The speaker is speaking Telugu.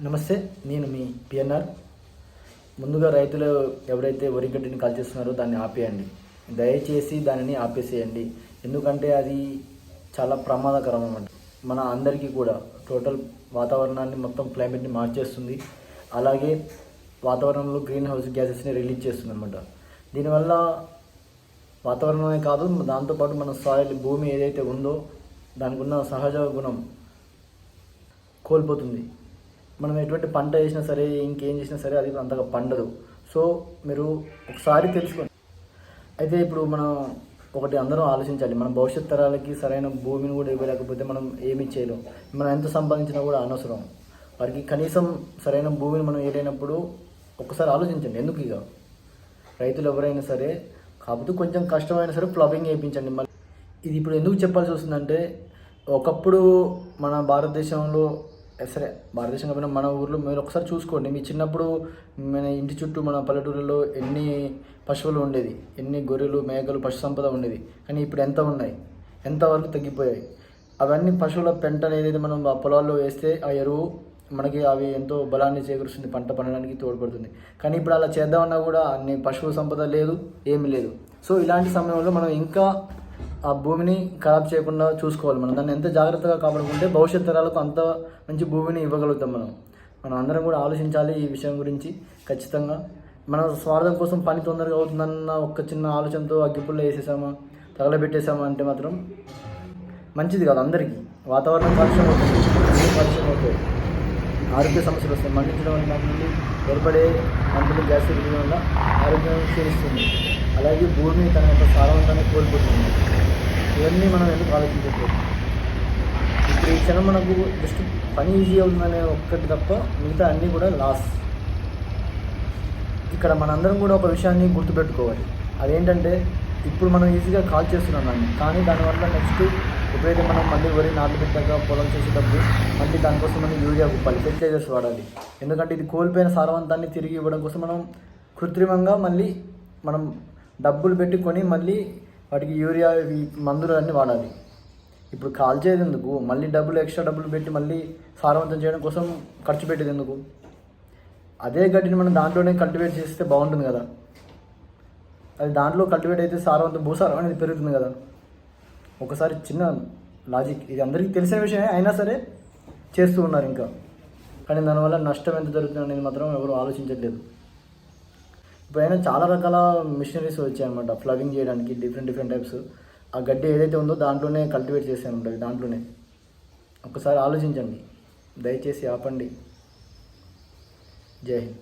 నమస్తే నేను మీ పిఎన్ఆర్ ముందుగా రైతులు ఎవరైతే వరి గడ్డిని కాల్చేస్తున్నారో దాన్ని ఆపేయండి. దయచేసి దానిని ఆపేసేయండి. ఎందుకంటే అది చాలా ప్రమాదకరం అన్నమాట. మన అందరికీ కూడా టోటల్ వాతావరణాన్ని మొత్తం క్లైమేట్ని మార్చేస్తుంది. అలాగే వాతావరణంలో గ్రీన్ హౌస్ గ్యాసెస్ని రిలీజ్ చేస్తుంది అనమాట దీనివల్ల వాతావరణమే కాదు దాంతోపాటు మన సాయిల్ భూమి ఏదైతే ఉందో దానికి ఉన్న సహజ గుణం కోల్పోతుంది. మనం ఎటువంటి పంట వేసినా సరే ఇంకేం చేసినా సరే అది అంతగా పండదు. సో మీరు ఒకసారి తెలుసుకోండి. అయితే ఇప్పుడు మనం ఒకటి అందరం ఆలోచించాలి. మన భవిష్యత్ తరాలకి సరైన భూమిని కూడా ఇవ్వలేకపోతే మనం ఏమి చేయలేం. మనం ఎంత సంపాదించినా కూడా అనవసరం. వారికి కనీసం సరైన భూమిని మనం ఏలైనప్పుడు ఒకసారి ఆలోచించండి. ఎందుకు ఇక? రైతులు ఎవరైనా సరే కాకపోతే కొంచెం కష్టమైనా సరే ప్లవింగ్ వేయించండి మళ్ళీ ఇది ఇప్పుడు ఎందుకు చెప్పాల్సి వస్తుందంటే ఒకప్పుడు మన భారతదేశంలో సరే భారతదేశం కాకపోయినా మన ఊర్లో మీరు ఒకసారి చూసుకోండి. మీ చిన్నప్పుడు మన ఇంటి చుట్టూ మన పల్లెటూరులో ఎన్ని పశువులు ఉండేది? ఎన్ని గొర్రెలు మేకలు పశు సంపద ఉండేది? కానీ ఇప్పుడు ఎంత ఉన్నాయి? ఎంతవరకు తగ్గిపోయాయి? అవన్నీ పశువుల పెంట అనేది మనం ఆ పొలాల్లో వేస్తే ఆ ఎరువు మనకి అవి ఎంతో బలాన్ని చేకూరుస్తుంది పంట పండడానికి తోడ్పడుతుంది. కానీ ఇప్పుడు అలా చేద్దామన్నా కూడా అన్ని పశువు సంపద లేదు ఏమీ లేదు. సో ఇలాంటి సమయంలో మనం ఇంకా ఆ భూమిని ఖరాబ్ చేయకుండా చూసుకోవాలి మనం. దాన్ని ఎంత జాగ్రత్తగా కాపాడుకుంటే భవిష్యత్ తరాలకు అంత మంచి భూమిని ఇవ్వగలుగుతాం మనం. మనం అందరం కూడా ఆలోచించాలి ఈ విషయం గురించి ఖచ్చితంగా. మన స్వార్థం కోసం పని తొందరగా అవుతుందన్న ఒక చిన్న ఆలోచనతో అగ్గిపుల్లో వేసేసామా? తగలబెట్టేసామా అంటే మాత్రం మంచిది కాదు అందరికీ. వాతావరణం పరిశ్రమ అవుతుంది. పరిశ్రమ అవుతుంది. ఆరోగ్య సమస్యలు వస్తాయి. మండించడం వల్ల నుండి ఏర్పడే మంటలు గ్యాస్ వల్ల ఆరోగ్యం క్షీణిస్తుంది. అలాగే భూమి తన యొక్క సారవంతాన్ని కోల్పోతుంది. ఇవన్నీ మనం ఎందుకు ఆలోచించట్లేదు? ఇప్పుడు ఈ క్షణం మనకు జస్ట్ పని ఈజీ అవుతుందనే ఒక్కటి తప్ప మిగతా అన్నీ కూడా లాస్ ఇక్కడ మనందరం కూడా ఒక విషయాన్ని గుర్తుపెట్టుకోవాలి. అదేంటంటే ఇప్పుడు మనం ఈజీగా కాల్ చేస్తున్నాం దాన్ని కానీ దానివల్ల నెక్స్ట్ ఎప్పుడైతే మనం మళ్ళీ వరి నాట్లు పెట్టాక పొలం చేసేటప్పుడు మళ్ళీ దానికోసం మనం యూరియా కుప్పాలి ఫెర్టిలైజర్స్ వాడాలి. ఎందుకంటే ఇది కోల్పోయిన సారవంతాన్ని తిరిగి ఇవ్వడం కోసం మనం కృత్రిమంగా మళ్ళీ మనం డబ్బులు పెట్టుకొని మళ్ళీ వాటికి యూరియా ఇవి మందులు అన్నీ వాడాలి. ఇప్పుడు కాల్ చేయదు ఎందుకు మళ్ళీ డబ్బులు ఎక్స్ట్రా డబ్బులు పెట్టి మళ్ళీ సారవంతం చేయడం కోసం ఖర్చు పెట్టేది ఎందుకు అదే గడ్డిని మనం దాంట్లోనే కల్టివేట్ చేస్తే బాగుంటుంది కదా. అది దాంట్లో కల్టివేట్ అయితే సారవంతం భూసారం అనేది పెరుగుతుంది కదా. ఒకసారి చిన్న లాజిక్ ఇది అందరికీ తెలిసిన విషయమే అయినా సరే చేస్తూ ఉన్నారు ఇంకా. కానీ దానివల్ల నష్టం ఎంత జరుగుతుంది అనేది మాత్రం ఎవరు ఆలోచించట్లేదు. ఇప్పుడైనా చాలా రకాల మిషనరీస్ వచ్చాయన్నమాట. ఫ్లవింగ్ చేయడానికి డిఫరెంట్ డిఫరెంట్ టైప్స్ ఆ గడ్డి ఏదైతే ఉందో దాంట్లోనే కల్టివేట్ చేసాను దాంట్లోనే. ఒకసారి ఆలోచించండి. దయచేసి ఆపండి. జై హింద్.